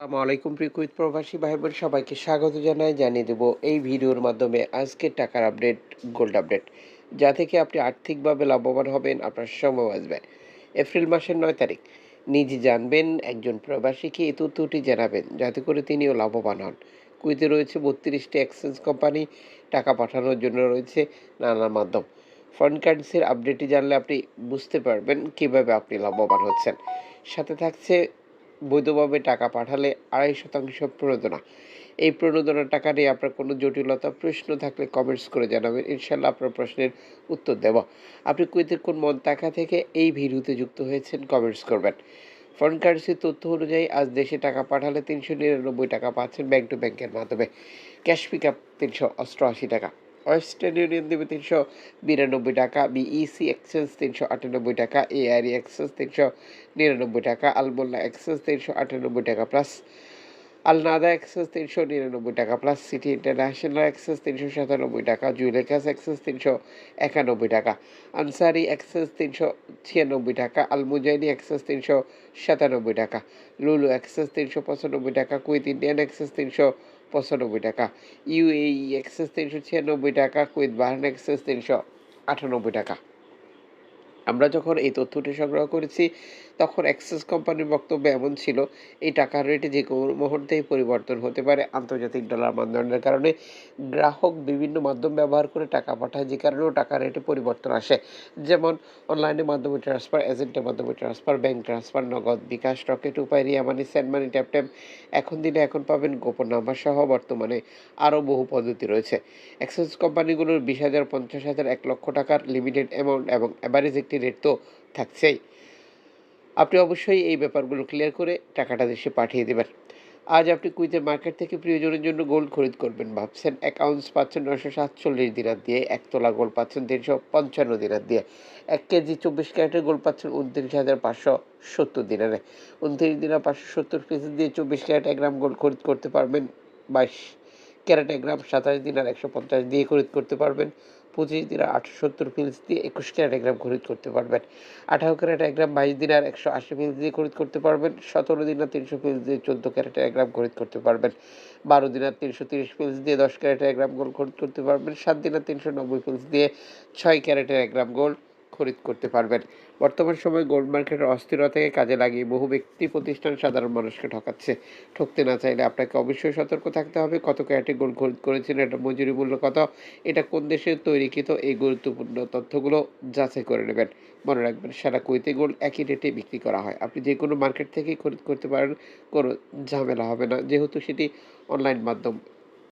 আসসালামু আলাইকুম প্রিয় প্রবাসী ভাই বোন সবাইকে স্বাগত জানাই, জানিয়ে দেব এই ভিডিওর মাধ্যমে আজকের টাকার আপডেট, গোল্ড আপডেট, যা থেকে আপনি আর্থিকভাবে লাভবান হবেন, আপনার সময় আসবে এপ্রিল মাসের নয় তারিখ, নিজে জানবেন, একজন প্রবাসীকে এই তথ্যটি জানাবেন, যাতে করে তিনিও লাভবান হন। কুইতে রয়েছে বত্রিশটি এক্সচেঞ্জ কোম্পানি টাকা পাঠানোর জন্য রয়েছে নানা মাধ্যম। ফরেন কারেন্সির আপডেটটি জানলে আপনি বুঝতে পারবেন কীভাবে আপনি লাভবান হচ্ছেন। সাথে থাকছে বৈধভাবে টাকা পাঠালে আড়াই শতাংশ প্রণোদনা। এই প্রণোদনার টাকা নিয়ে আপনার কোনো জটিলতা, প্রশ্ন থাকলে কমেন্টস করে জানাবেন। ইনশাল্লাহ আপনার প্রশ্নের উত্তর দেব। আপনি কুয়েতের কোন মন্তাকা থেকে এই ভিডিওতে যুক্ত হয়েছেন কমেন্টস করবেন। ফরেন কারেন্সির তথ্য অনুযায়ী আজ দেশে টাকা পাঠালে তিনশো নিরানব্বই টাকা পাচ্ছেন ব্যাংক টু ব্যাংকের মাধ্যমে। ক্যাশ পিক আপ তিনশো অষ্টআশি টাকা। ওয়েস্টার্ন ইউনিয়ন দেবে তিনশো বিরানব্বই টাকা বিইসি এক্সচেঞ্জ তিনশো আটানব্বই টাকা এআরই এক্সচেঞ্জ তিনশো নিরানব্বই টাকা আলমোল্লা এক্সচেঞ্জ তিনশো আটানব্বই টাকা প্লাস আলনাদা এক্সেস তিনশো নিরানব্বই টাকা প্লাস সিটি ইন্টারন্যাশনাল এক্সেস তিনশো সাতানব্বই টাকা জুয়েলেকাস এক্সেস তিনশো একানব্বই টাকা আনসারি এক্সেস তিনশো ছিয়ানব্বই টাকা আলমুজাইনি এক্সেস তিনশো সাতানব্বই টাকা লুলু এক্সেস তিনশো পঁচানব্বই টাকা কুইত ইন্ডিয়ান এক্সেস তিনশো পঁচানব্বই টাকা। ইউএই এক্সেস তিনশো ছিয়ানব্বই টাকা কুয়েত বাহান এক্সেস তিনশো আটানব্বই টাকা। আমরা যখন এই তথ্যটি সংগ্রহ করেছি, তখন অ্যাক্সেস কোম্পানির বক্তব্য এমন ছিল, এই টাকার রেটে যে কোনো মুহূর্তেই পরিবর্তন হতে পারে আন্তর্জাতিক ডলার মানদণ্ডের কারণে। গ্রাহক বিভিন্ন মাধ্যম ব্যবহার করে টাকা পাঠায়, যে কারণেও টাকার রেটে পরিবর্তন আসে। যেমন অনলাইনের মাধ্যমে ট্রান্সফার এজেন্টের মাধ্যমে transfer, bank transfer, Nagad bKash, Rocket, Upay Ria money send money, tap tap. এখন দিনে এখন পাবেন গোপন নাম্বার সহ বর্তমানে আরও বহু পদ্ধতি রয়েছে। অ্যাক্সেস কোম্পানিগুলোর বিশ হাজার, পঞ্চাশ হাজার, এক লক্ষ টাকার লিমিটেড অ্যামাউন্ট এবং অ্যাভারেজ একটি রেট তো থাকছেই। আপনি অবশ্যই এই ব্যাপারগুলো ক্লিয়ার করে টাকাটা দেশে পাঠিয়ে দেবেন। আজ আপনি কুইতের মার্কেট থেকে প্রিয়জনের জন্য গোল্ড খরিদ করবেন ভাবছেন। অ্যাকাউন্টস পাচ্ছেন নশো সাতচল্লিশ দিনার দিয়ে এক তোলা গোল্ড পাচ্ছেন তিনশো পঞ্চান্ন দিনার দিয়ে। এক কেজি চব্বিশ ক্যারেটের গোল্ড পাচ্ছেন উনত্রিশ হাজার পাঁচশো সত্তর দিনারে উনত্রিশ দিনার পাঁচশো সত্তর পিস দিয়ে চব্বিশ ক্যারেট এক গ্রাম গোল্ড খরিদ করতে পারবেন। বাইশ ক্যারেট এক গ্রাম সাতাশ দিনার একশো পঞ্চাশ দিয়ে খরিদ করতে পারবেন। পঁচিশ দিনার আটশো সত্তর পিলস দিয়ে একুশ ক্যারেট এক গ্রাম খরিদ করতে পারবেন। আঠারো ক্যারেট এক গ্রাম বাইশ দিনার একশো আশি পিলস দিয়ে খরিদ করতে পারবেন। সতেরো দিনার তিনশো পিলস দিয়ে চোদ্দ ক্যারেট এক গ্রাম খরিদ করতে পারবেন। বারো দিনার তিনশো তিরিশ পিলস দিয়ে দশ ক্যারেট এক গ্রাম গোল্ড খরিদ করতে পারবেন। সাত দিনার তিনশো নব্বই পিলস দিয়ে ছয় ক্যারেটের এক গ্রাম গোল্ড খরিদ করতে পারবেন। বর্তমান সময়ে গোল্ড মার্কেটের অস্থিরতাকে কাজে লাগিয়ে বহু ব্যক্তি প্রতিষ্ঠান সাধারণ মানুষকে ঠকাচ্ছে। ঠকতে না চাইলে আপনাকে অবশ্যই সতর্ক থাকতে হবে। কত ক্যারেটে গোল্ড খরিদ করেছেন, এটা মজুরি মূল্য কত, এটা কোন দেশে তৈরিকৃত, এই গুরুত্বপূর্ণ তথ্যগুলো যাচাই করে নেবেন। মনে রাখবেন, সারা কুইতে গোল্ড একই রেটে বিক্রি করা হয়। আপনি যে কোনো মার্কেট থেকেই খরিদ করতে পারেন, কোনো ঝামেলা হবে না। যেহেতু সেটি অনলাইন মাধ্যম